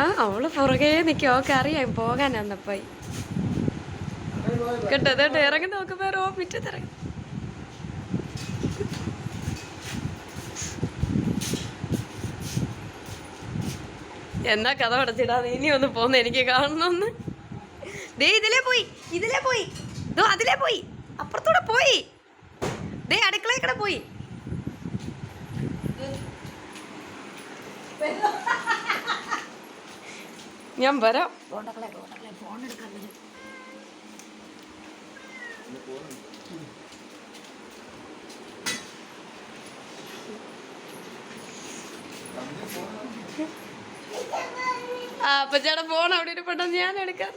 അവൾ പുറകെ നിൽക്കും അവൾക്ക് അറിയാം പോകാനാന്നപ്പായി കേട്ടോ കേട്ടോ ഇറങ്ങി നോക്കുമ്പോ റോ മുറ്റത്തിറങ്ങി എന്നാ കഥ അടച്ചിടാതെ ഇനി ഒന്ന് പോന്ന് എനിക്ക് കാണണമെന്ന് ദേ ഇതിലേ പോയി ഇതിലേ പോയി. ദോ അതിലേ പോയി. അപ്പുറത്തൂടെ പോയി. ദേ അടുക്കളയിൽ പോയി. പോയി ഞാൻ വരാം. ആ അപ്പൊ ചേട്ടാ ഫോൺ അവിടെ ഒരു പെട്ടെന്ന് ഞാൻ എടുക്കാം.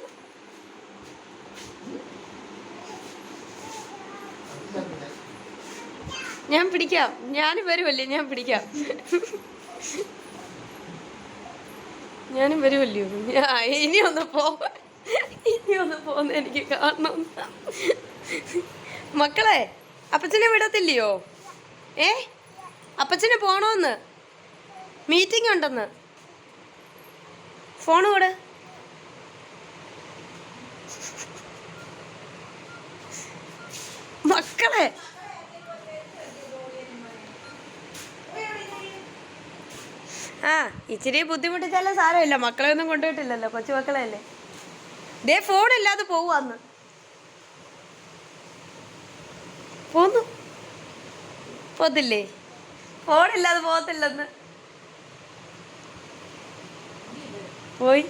ഞാൻ പിടിക്കാം. ഞാൻ വരുമല്ലേ ഞാൻ പിടിക്കാം. ഞാനും വരുമല്ലോ ഇനി ഒന്ന് പോ. ഇനി ഒന്ന് പോന്ന് എനിക്ക് കാണണം. മക്കളെ അപ്പച്ചനെ വിടത്തില്ലയോ? ഏ? അപ്പച്ചനെ പോണോന്ന്? മീറ്റിംഗ് ഉണ്ടെന്ന്. ഫോൺ കൂടെ. മക്കളെ ആ ഇച്ചിരി ബുദ്ധിമുട്ടിച്ചാലും സാരമില്ല. മക്കളെ ഒന്നും കൊണ്ടുപോയിട്ടില്ലല്ലോ കൊച്ചു മക്കളെയല്ലേ ദേ ഫോൺ ഇല്ലാതെ പോവാന്ന് പോന്നു. പോത്തില്ലേ? ഫോണില്ലാതെ പോകത്തില്ലെന്ന്. പോയി.